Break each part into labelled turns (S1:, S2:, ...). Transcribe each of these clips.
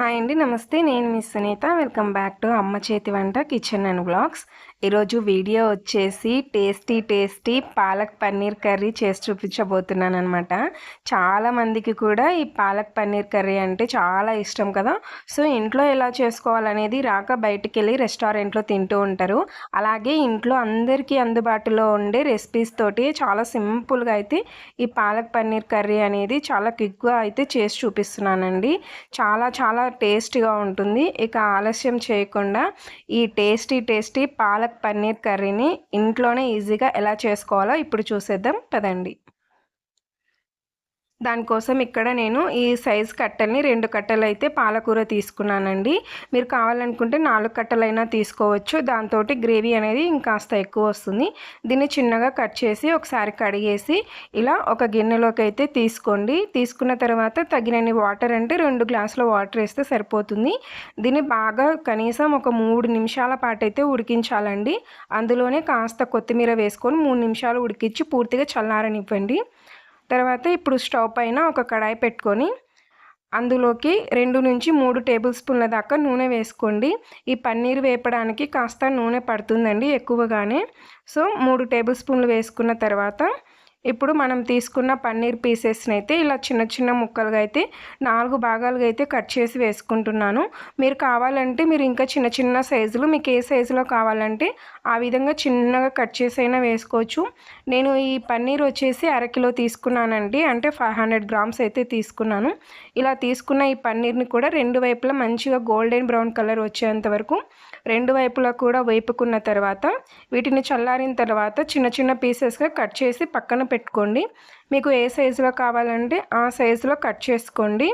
S1: Hi అండి నమస్తే. నేను miss Sunitha. Welcome back to Amma Chethi Vanta kitchen and blogs ఈరోజు వీడియో వచ్చేసి tasty tasty palak paneer curry చేసి చూపించబోతున్నాను అనమాట చాలామందికి కూడా ఈ పాలక్ పన్నీర్ కర్రీ అంటే చాలా ఇష్టం కదా. సో ఇంట్లో ఎలా చేసుకోవాలనేది రాక బయటికి వెళ్ళి రెస్టారెంట్లో తింటూ ఉంటారు. అలాగే ఇంట్లో అందరికీ అందుబాటులో ఉండే రెసిపీస్ తోటి చాలా సింపుల్గా అయితే ఈ పాలక్ పన్నీర్ కర్రీ అనేది చాలా క్విక్గా అయితే చేసి చూపిస్తున్నానండి. చాలా చాలా టేస్టీగా ఉంటుంది. ఇక ఆలస్యం చేయకుండా ఈ టేస్టీ టేస్టీ పాలక్ పన్నీర్ కర్రీని ఇంట్లోనే ఈజీగా ఎలా చేసుకోవాలో ఇప్పుడు చూసేద్దాం. పదండి. దానికోసం ఇక్కడ నేను ఈ సైజ్ కట్టెల్ని రెండు కట్టెలు అయితే పాలకూర తీసుకున్నానండి. మీరు కావాలనుకుంటే నాలుగు కట్టెలైనా తీసుకోవచ్చు. దాంతో గ్రేవీ అనేది ఇంకాస్త ఎక్కువ వస్తుంది. దీన్ని చిన్నగా కట్ చేసి ఒకసారి కడిగేసి ఇలా ఒక గిన్నెలోకి అయితే తీసుకోండి. తీసుకున్న తర్వాత తగినన్ని వాటర్ అంటే రెండు గ్లాసుల వాటర్ వేస్తే సరిపోతుంది. దీన్ని బాగా కనీసం ఒక మూడు నిమిషాల పాటు అయితే ఉడికించాలండి. అందులోనే కాస్త కొత్తిమీర వేసుకొని మూడు నిమిషాలు ఉడికించి పూర్తిగా చల్లారనివ్వండి. తర్వాత ఇప్పుడు స్టవ్ పైన ఒక కడాయి పెట్టుకొని అందులోకి రెండు నుంచి మూడు టేబుల్ స్పూన్ల దాకా నూనె వేసుకోండి. ఈ పన్నీర్ వేపడానికి కాస్త నూనె పడుతుందండి ఎక్కువగానే. సో మూడు టేబుల్ స్పూన్లు వేసుకున్న తర్వాత ఇప్పుడు మనం తీసుకున్న పన్నీర్ పీసెస్ని అయితే ఇలా చిన్న చిన్న ముక్కలుగా అయితే నాలుగు భాగాలుగా అయితే కట్ చేసి వేసుకుంటున్నాను. మీరు కావాలంటే మీరు ఇంకా చిన్న చిన్న సైజులు మీకు ఏ సైజులో కావాలంటే ఆ విధంగా చిన్నగా కట్ చేసి అయినా వేసుకోవచ్చు. నేను ఈ పన్నీర్ వచ్చేసి అరకిలో తీసుకున్నానండి. అంటే ఫైవ్ హండ్రెడ్ గ్రామ్స్ అయితే తీసుకున్నాను. ఇలా తీసుకున్న ఈ పన్నీర్ని కూడా రెండు వైపులా మంచిగా గోల్డెన్ బ్రౌన్ కలర్ వచ్చేంత వరకు రెండు వైపులా కూడా వేపుకున్న తర్వాత వీటిని చల్లారిన తర్వాత చిన్న చిన్న పీసెస్గా కట్ చేసి పక్కన పెట్టుకోండి. మీకు ఏ సైజులో కావాలంటే ఆ సైజులో కట్ చేసుకోండి.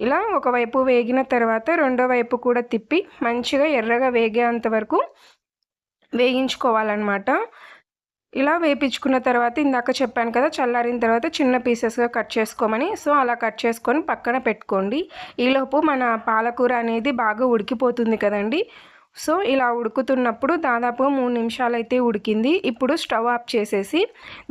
S1: ఇలా ఒకవైపు వేగిన తర్వాత రెండో వైపు కూడా తిప్పి మంచిగా ఎర్రగా వేగేంత వరకు వేయించుకోవాలన్నమాట. ఇలా వేపించుకున్న తర్వాత ఇందాక చెప్పాను కదా చల్లారిన తర్వాత చిన్న పీసెస్గా కట్ చేసుకోమని సో అలా కట్ చేసుకొని పక్కన పెట్టుకోండి. ఈలోపు మన పాలకూర అనేది బాగా ఉడికిపోతుంది కదండి. సో ఇలా ఉడుకుతున్నప్పుడు దాదాపు మూడు నిమిషాలు అయితే ఉడికింది. ఇప్పుడు స్టవ్ ఆఫ్ చేసేసి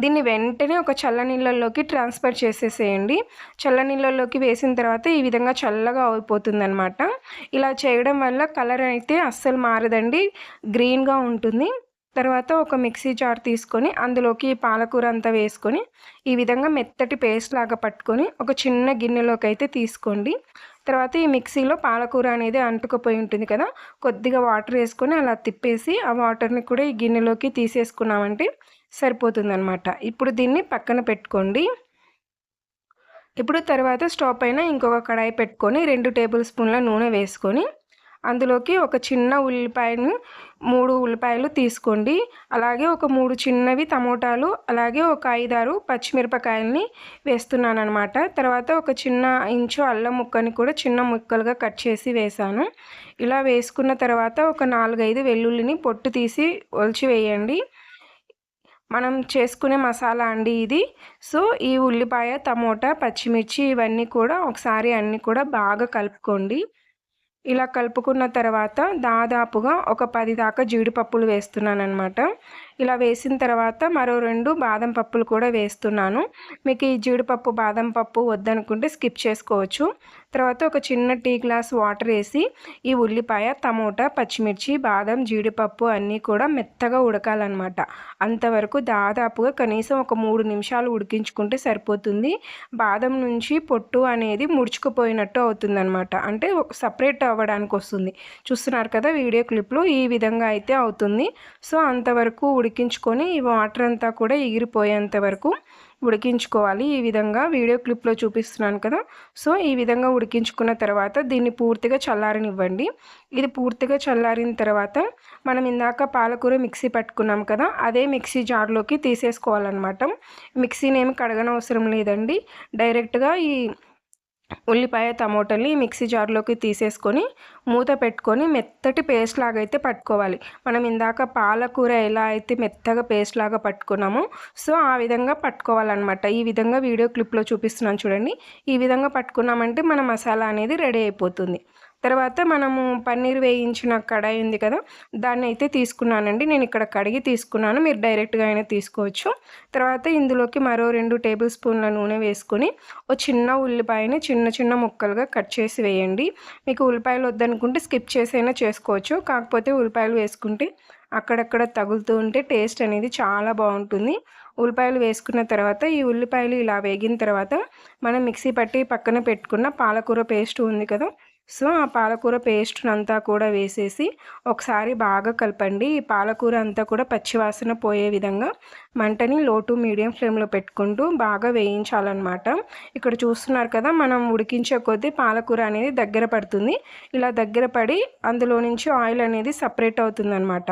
S1: దీన్ని వెంటనే ఒక చల్ల నీళ్ళల్లోకి ట్రాన్స్ఫర్ చేసేసేయండి. చల్ల నీళ్ళల్లోకి వేసిన తర్వాత ఈ విధంగా చల్లగా అయిపోతుందనమాట ఇలా చేయడం వల్ల కలర్ అయితే అస్సలు మారదండి. గ్రీన్గా ఉంటుంది. తర్వాత ఒక మిక్సీ జార్ తీసుకొని అందులోకి పాలకూర అంతా వేసుకొని ఈ విధంగా మెత్తటి పేస్ట్ లాగా పట్టుకొని ఒక చిన్న గిన్నెలోకి అయితే తీసుకోండి. తర్వాత ఈ మిక్సీలో పాలకూర అనేది అంటుకుపోయి ఉంటుంది కదా కొద్దిగా వాటర్ వేసుకొని అలా తిప్పేసి ఆ వాటర్ని కూడా ఈ గిన్నెలోకి తీసేసుకున్నామంటే సరిపోతుందనమాట ఇప్పుడు దీన్ని పక్కన పెట్టుకోండి. ఇప్పుడు తర్వాత స్టవ్ పైన ఇంకొక కడాయి పెట్టుకొని రెండు టేబుల్ స్పూన్ల నూనె వేసుకొని అందులోకి ఒక చిన్న ఉల్లిపాయను మూడు ఉల్లిపాయలు తీసుకోండి. అలాగే ఒక మూడు చిన్నవి టమోటాలు అలాగే ఒక ఐదారు పచ్చిమిరపకాయలని వేస్తున్నాను అనమాట తర్వాత ఒక చిన్న ఇంచు అల్లం ముక్కని కూడా చిన్న ముక్కలుగా కట్ చేసి వేసాను. ఇలా వేసుకున్న తర్వాత ఒక నాలుగైదు వెల్లుల్లిని పొట్టు తీసి ఒలిచి వేయండి. మనం చేసుకునే మసాలా అండి ఇది. సో ఈ ఉల్లిపాయ టమోటా పచ్చిమిర్చి ఇవన్నీ కూడా ఒకసారి అన్నీ కూడా బాగా కలుపుకోండి. ఇలా కలుపుకున్న తర్వాత దాదాపుగా ఒక పది దాకా జీడిపప్పులు వేస్తున్నాను అనమాట ఇలా వేసిన తర్వాత మరో రెండు బాదం పప్పులు కూడా వేస్తున్నాను. మీకు ఈ జీడిపప్పు బాదం పప్పు వద్దనుకుంటే స్కిప్ చేసుకోవచ్చు. తర్వాత ఒక చిన్న టీ గ్లాస్ వాటర్ వేసి ఈ ఉల్లిపాయ టమోటా పచ్చిమిర్చి బాదం జీడిపప్పు అన్నీ కూడా మెత్తగా ఉడకాలన్నమాట. అంతవరకు దాదాపుగా కనీసం ఒక మూడు నిమిషాలు ఉడికించుకుంటే సరిపోతుంది. బాదం నుంచి పొట్టు అనేది ముడుచుకుపోయినట్టు అవుతుందన్నమాట. అంటే సపరేట్ అవ్వడానికి వస్తుంది. చూస్తున్నారు కదా వీడియో క్లిప్లో ఈ విధంగా అయితే అవుతుంది. సో అంతవరకు ఉడికి ఉడికించుకొని ఈ వాటర్ అంతా కూడా ఎగిరిపోయేంత వరకు ఉడికించుకోవాలి. ఈ విధంగా వీడియో క్లిప్లో చూపిస్తున్నాను కదా. సో ఈ విధంగా ఉడికించుకున్న తర్వాత దీన్ని పూర్తిగా చల్లారనివ్వండి. ఇది పూర్తిగా చల్లారిన తర్వాత మనం ఇందాక పాలకూర మిక్సీ పట్టుకున్నాం కదా అదే మిక్సీ జార్లోకి తీసేసుకోవాలన్నమాట. మిక్సీని ఏమి కడగనవసరం లేదండి. డైరెక్ట్గా ఈ ఉల్లిపాయ టమోటాని మిక్సీ జార్లోకి తీసేసుకొని మూత పెట్టుకొని మెత్తటి పేస్ట్ లాగా అయితే పట్టుకోవాలి. మనం ఇందాక పాలకూర ఎలా అయితే మెత్తగా పేస్ట్ లాగా పట్టుకున్నామో సో ఆ విధంగా పట్టుకోవాలన్నమాట. ఈ విధంగా వీడియో క్లిప్లో చూపిస్తున్నాను చూడండి. ఈ విధంగా పట్టుకున్నామంటే మన మసాలా అనేది రెడీ అయిపోతుంది. తర్వాత మనము పన్నీర్ వేయించిన కడాయి ఉంది కదా దాన్ని అయితే తీసుకున్నానండి. నేను ఇక్కడ కడిగి తీసుకున్నాను. మీరు డైరెక్ట్గా అయినా తీసుకోవచ్చు. తర్వాత ఇందులోకి మరో రెండు టేబుల్ స్పూన్ల నూనె వేసుకొని ఒక చిన్న ఉల్లిపాయని చిన్న చిన్న ముక్కలుగా కట్ చేసి వేయండి. మీకు ఉల్లిపాయలు వద్దనుకుంటే స్కిప్ చేసైనా చేసుకోవచ్చు. కాకపోతే ఉల్లిపాయలు వేసుకుంటే అక్కడక్కడ తగులుతూ ఉంటే టేస్ట్ అనేది చాలా బాగుంటుంది. ఉల్లిపాయలు వేసుకున్న తర్వాత ఈ ఉల్లిపాయలు ఇలా వేగిన తర్వాత మనం మిక్సీ పట్టి పక్కన పెట్టుకున్న పాలకూర పేస్ట్ ఉంది కదా సో ఆ పాలకూర పేస్ట్నంతా కూడా వేసేసి ఒకసారి బాగా కలపండి. ఈ పాలకూర అంతా కూడా పచ్చివాసన పోయే విధంగా మంటని లో టు మీడియం ఫ్లేమ్లో పెట్టుకుంటూ బాగా వేయించాలన్నమాట. ఇక్కడ చూస్తున్నారు కదా మనం ఉడికించే కొద్దీ పాలకూర అనేది దగ్గర పడుతుంది. ఇలా దగ్గర పడి అందులో నుంచి ఆయిల్ అనేది సపరేట్ అవుతుందన్నమాట.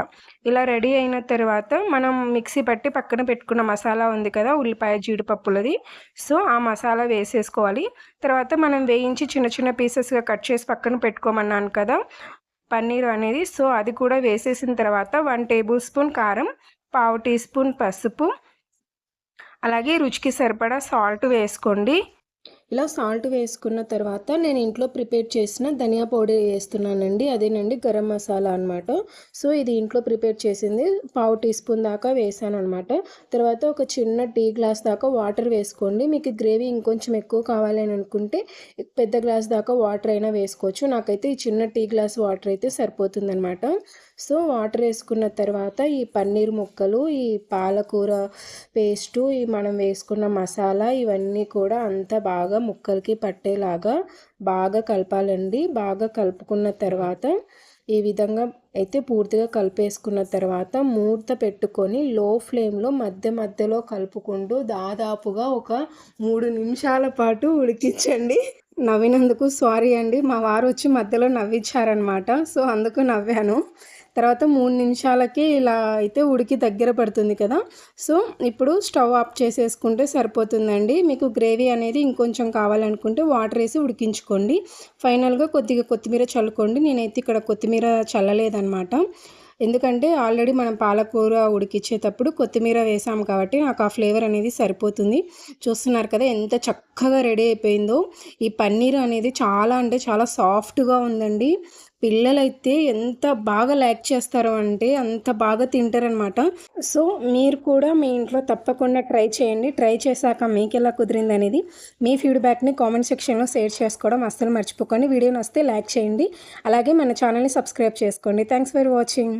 S1: ఇలా రెడీ అయిన తర్వాత మనం మిక్సీ పట్టి పక్కన పెట్టుకున్న మసాలా ఉంది కదా ఉల్లిపాయ జీడిపప్పులది. సో ఆ మసాలా వేసేసుకోవాలి. తర్వాత మనం వేయించి చిన్న చిన్న పీసెస్గా కట్ చేసి పక్కన పెట్టుకోమన్నాను కదా. పన్నీర్ అనేది సో అది కూడా వేసేసిన తర్వాత వన్ టేబుల్ స్పూన్ కారం పావు టీ స్పూన్ పసుపు అలాగే రుచికి సరిపడా సాల్ట్ వేసుకోండి.
S2: ఇలా సాల్ట్ వేసుకున్న తర్వాత నేను ఇంట్లో ప్రిపేర్ చేసిన ధనియా పౌడర్ వేస్తున్నానండి. అదేనండి గరం మసాలా అనమాట సో ఇది ఇంట్లో ప్రిపేర్ చేసింది. పావు టీ స్పూన్ దాకా వేసాను అనమాట తర్వాత ఒక చిన్న టీ గ్లాస్ దాకా వాటర్ వేసుకోండి. మీకు గ్రేవీ ఇంకొంచెం ఎక్కువ కావాలని అనుకుంటే పెద్ద గ్లాస్ దాకా వాటర్ అయినా వేసుకోవచ్చు. నాకైతే ఈ చిన్న టీ గ్లాస్ వాటర్ అయితే సరిపోతుంది అనమాట సో వాటర్ వేసుకున్న తర్వాత ఈ పన్నీర్ ముక్కలు ఈ పాలకూర పేస్టు ఈ మనం వేసుకున్న మసాలా ఇవన్నీ కూడా అంతా బాగా ముక్కలకి పట్టేలాగా బాగా కలపాలండి. బాగా కలుపుకున్న తర్వాత ఈ విధంగా అయితే పూర్తిగా కలిపేసుకున్న తర్వాత మూత పెట్టుకొని లో ఫ్లేమ్లో మధ్య మధ్యలో కలుపుకుంటూ దాదాపుగా ఒక మూడు నిమిషాల పాటు ఉడికించండి. నవ్వినందుకు సారీ అండి. మా వారు వచ్చి మధ్యలో నవ్వించారనమాట సో అందుకు నవ్వాను. తర్వాత మూడు నిమిషాలకి ఇలా అయితే ఉడికి దగ్గర పడుతుంది కదా. సో ఇప్పుడు స్టవ్ ఆఫ్ చేసేసుకుంటే సరిపోతుందండి. మీకు గ్రేవీ అనేది ఇంకొంచెం కావాలనుకుంటే వాటర్ వేసి ఉడికించుకోండి. ఫైనల్గా కొద్దిగా కొత్తిమీర చల్లుకోండి. నేనైతే ఇక్కడ కొత్తిమీర చల్లలేదనమాట ఎందుకంటే ఆల్రెడీ మనం పాలకూర ఉడికిచ్చేటప్పుడు కొత్తిమీర వేసాము కాబట్టి నాకు ఆ ఫ్లేవర్ అనేది సరిపోతుంది. చూస్తున్నారు కదా ఎంత చక్కగా రెడీ అయిపోయిందో. ఈ పన్నీర్ అనేది చాలా అంటే చాలా సాఫ్ట్గా ఉందండి. పిల్లలైతే ఎంత బాగా లైక్ చేస్తారో అంటే అంత బాగా తింటారనమాట సో మీరు కూడా మీ ఇంట్లో తప్పకుండా ట్రై చేయండి. ట్రై చేశాక మీకు ఎలా కుదిరింది అనేది మీ ఫీడ్బ్యాక్ని కామెంట్ సెక్షన్లో షేర్ చేసుకోవడం అస్సలు మర్చిపోకండి. వీడియోని వస్తే లైక్ చేయండి. అలాగే మన ఛానల్ని సబ్స్క్రైబ్ చేసుకోండి. Thanks for watching.